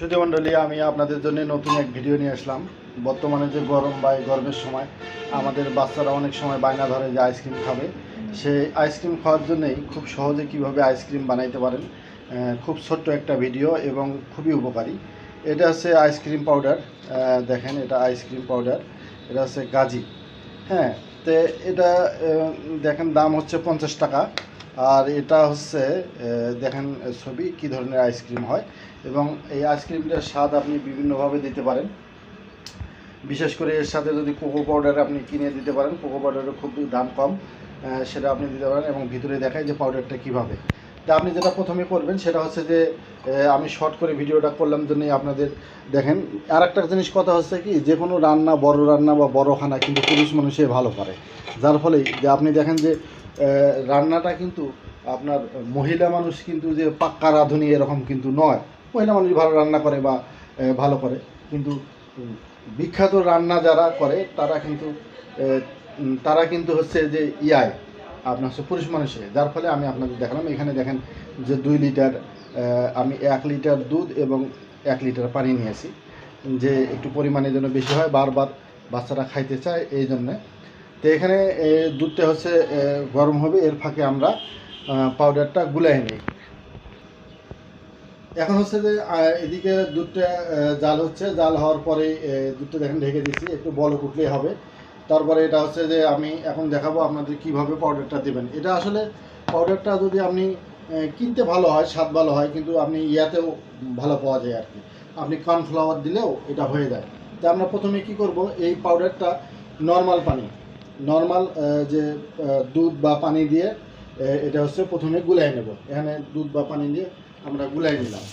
সুধী আমি আপনাদের জন্য নতুন এক ভিডিও নিয়ে আসলাম। বর্তমানে যে গরম বা গরমের সময়, আমাদের বাচ্চারা অনেক সময় বায়না ধরে যে আইসক্রিম খাবে। সেই আইসক্রিম খাওয়ার জন্যই খুব সহজে কীভাবে আইসক্রিম বানাইতে পারেন খুব ছোট্ট একটা ভিডিও এবং খুবই উপকারী। এটা হচ্ছে আইসক্রিম পাউডার দেখেন এটা আইসক্রিম পাউডার, এটা হচ্ছে গাজি। হ্যাঁ তো এটা দেখেন দাম হচ্ছে পঞ্চাশ টাকা। আর এটা হচ্ছে দেখেন ছবি, কি ধরনের আইসক্রিম হয়। এবং এই আইসক্রিমটার স্বাদ আপনি বিভিন্নভাবে দিতে পারেন। বিশেষ করে এর সাথে যদি কোকো পাউডার আপনি কিনে দিতে পারেন কোকো পাউডারের খুব দাম কম সেটা আপনি দিতে পারেন এবং ভিতরে দেখায় যে পাউডারটা কীভাবে। তা আপনি যেটা প্রথমে করবেন, সেটা হচ্ছে যে আমি শর্ট করে ভিডিওটা করলাম জন্যই আপনাদের দেখেন। আর একটা জিনিস কথা হচ্ছে কি, যে কোনো রান্না, বড় রান্না বা বড় খানা কিন্তু পুরুষ মানুষে ভালো পারে। যার ফলে যে আপনি দেখেন যে রান্নাটা কিন্তু আপনার মহিলা মানুষ কিন্তু যে পাক্কা রাঁধুনি এরকম কিন্তু নয়। মহিলা মানুষ ভালো রান্না করে বা ভালো করে। কিন্তু বিখ্যাত রান্না যারা করে, তারা কিন্তু তারা কিন্তু হচ্ছে যে ইয়ায় আপনার হচ্ছে পুরুষ মানুষে যার ফলে আমি আপনাদের দেখালাম, এখানে দেখেন যে দুই লিটার আমি এক লিটার দুধ এবং এক লিটার পানি নিয়েছি, যে একটু পরিমাণে যেন বেশি হয়, বারবার বাচ্চারা খাইতে চায় এই জন্যে। তো এখানে দুধটা হচ্ছে গরম হবে। এর ফাঁকে আমরা পাউডারটা গুলাই নিই। এখন হচ্ছে যে এদিকে দুধটা জাল হচ্ছে, জাল হওয়ার পরে দুধটা দেখেন ঢেকে দিচ্ছি একটু বল উঠলেই হবে। তারপরে এটা হচ্ছে যে, আমি এখন দেখাবো আপনাদের কীভাবে পাউডারটা দেবেন। এটা আসলে পাউডারটা যদি আপনি কিনতে ভালো হয়, স্বাদ ভালো হয়, কিন্তু আপনি ইয়াতেও ভালো পাওয়া যায় আর কি। আপনি কর্নফ্লাওয়ার দিলেও এটা হয়ে যায়। তো আমরা প্রথমে কি করব? এই পাউডারটা নর্মাল পানি নর্মাল যে দুধ বা পানি দিয়ে এটা হচ্ছে প্রথমে গুলাই নেব। এখানে দুধ বা পানি দিয়ে আমরা গুলাই নিলাম।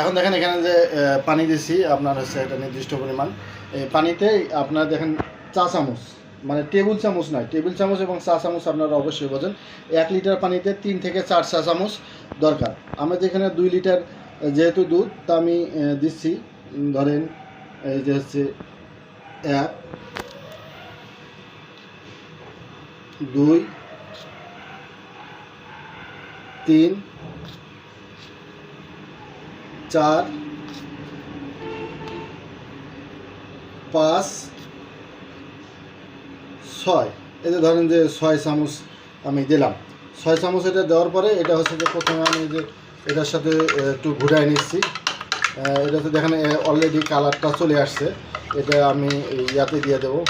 এখন দেখেন এখানে যে পানি দিছি, আপনার হচ্ছে একটা নির্দিষ্ট পরিমাণ। এই পানিতে আপনার দেখেন চা চামচ মানে টেবিল চামচ নয়, টেবিল চামচ এবং চা চামচ আপনারা অবশ্যই বোঝেন। এক লিটার পানিতে তিন থেকে চার চা চামচ দরকার। আমরা যেখানে দুই লিটার যেহেতু দুধ, তা আমি দিচ্ছি। ধরেন, এই যে হচ্ছে এক দুই, তিন, চার, পাঁচ, ছয়। এই যে ধরেন যে ছয় চামচ আমি দিলাম। ছয় চামচ এটা দেওয়ার পরে এটা হচ্ছে যে প্রথমে আমি যে এটার সাথে একটু ঘুরাই নিচ্ছি। এটাতে দেখেন অলরেডি কালারটা চলে আসছে। এটা আমি ইয়াতে দিয়ে দেবো।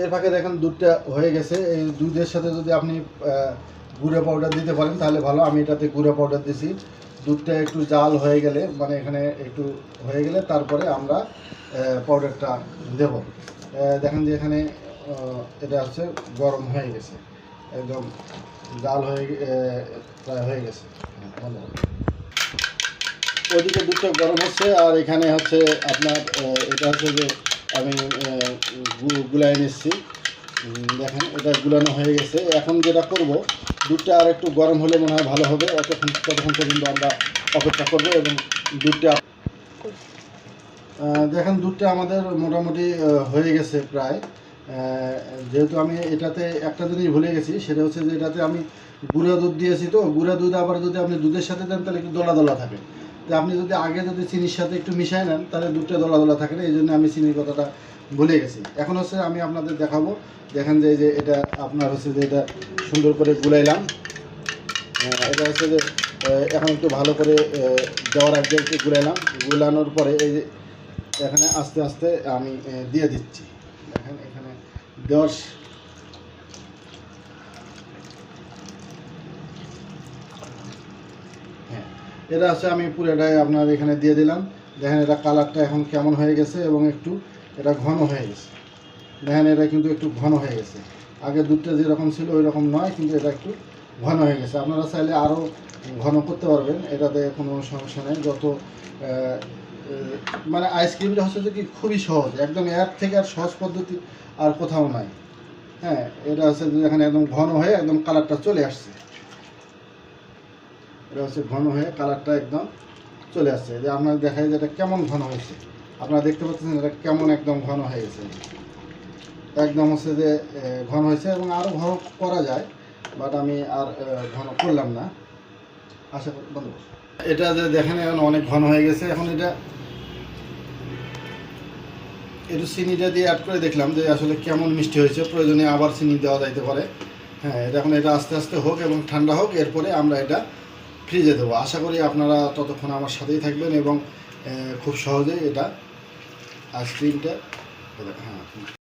এর ফাঁকে দেখেন দুধটা হয়ে গেছে। এই দুধের সাথে যদি আপনি গুঁড়ো পাউডার দিতে পারেন, তাহলে ভালো। আমি এটাতে গুঁড়ো পাউডার দিছি। দুধটা একটু জাল হয়ে গেলে মানে এখানে একটু হয়ে গেলে তারপরে আমরা পাউডারটা দেব। দেখেন যে এখানে এটা হচ্ছে গরম হয়ে গেছে। একদম জাল হয়ে প্রায় হয়ে গেছে। ওইদিকে দুধটা গরম হচ্ছে, আর এখানে হচ্ছে আপনার এটা হচ্ছে যে আমি গুলাই নিচ্ছি। দেখেন, এটা গুলানো হয়ে গেছে। এখন যেটা করব, দুধটা আর একটু গরম হলে মনে হয় ভালো হবে। অতক্ষণ ততক্ষণ পর্যন্ত আমরা অপেক্ষা করব এবং দুধটা দেখেন, দুধটা আমাদের মোটামুটি হয়ে গেছে প্রায়। যেহেতু আমি এটাতে একটা জিনিস ভুলে গেছি, সেটা হচ্ছে যে এটাতে আমি গুঁড়া দুধ দিয়েছি তো। গুঁড়া দুধ আবার যদি আপনি দুধের সাথে দেন, তাহলে একটু দলা দলা থাকে। তো আপনি যদি আগে যদি চিনির সাথে একটু মিশাই নেন, তাহলে দুধটা দলা দলা থাকে না, এই জন্য আমি চিনির কথাটা ভুলে গেছি। এখন হচ্ছে আমি আপনাদের দেখাবো, দেখেন যে যে এটা আপনার হচ্ছে যে এটা সুন্দর করে গুলাইলাম। এটা হচ্ছে যে এখন একটু ভালো করে দেওয়ার আগে একটু গুলাইলাম। গুলানোর পরে এই যে এখানে আস্তে আস্তে আমি দিয়ে দিচ্ছি। দেখেন এখানে দেওয়ার স- হ্যাঁ এটা আছে, আমি পুরোটাই আপনার এখানে দিয়ে দিলাম। দেখেন এটা কালারটা এখন কেমন হয়ে গেছে এবং একটু এটা ঘন হয়ে গেছে। দেখেন এটা কিন্তু একটু ঘন হয়ে গেছে। আগে দুধটা যেরকম ছিল ওই রকম নয়, কিন্তু এটা একটু ঘন হয়ে গেছে। আপনারা চাইলে আরও ঘন করতে পারবেন, এটাতে কোনো সমস্যা নেই। যত মানে আইসক্রিমটা হচ্ছে কি খুবই সহজ, একদম এর থেকে আর সহজ পদ্ধতি আর কোথাও নাই। হ্যাঁ এটা হচ্ছে এখানে একদম ঘন হয়ে একদম কালারটা চলে আসছে। এটা হচ্ছে ঘন হয়ে কালারটা একদম চলে আসছে। যে আপনার দেখায় যে এটা কেমন ঘন হয়েছে। আপনারা দেখতে পাচ্ছেন এটা কেমন একদম ঘন হয়ে গেছে। একদম হচ্ছে যে ঘন হয়েছে এবং আরও ঘন করা যায়, বাট আমি আর ঘন করলাম না। আশা করি বন্ধ। এটা যে দেখেন, এখন অনেক ঘন হয়ে গেছে। এখন এটা, একটু চিনিটা দিয়ে অ্যাড করে দেখলাম যে আসলে কেমন মিষ্টি হয়েছে। প্রয়োজনে আবার চিনি দেওয়া যাইতে পারে। হ্যাঁ এটা এখন এটা আস্তে আস্তে হোক এবং ঠান্ডা হোক, এরপরে আমরা এটা ফ্রিজে দেবো। আশা করি আপনারা ততক্ষণ আমার সাথেই থাকবেন এবং খুব সহজেই এটা আইসক্রিমটা হ্যাঁ।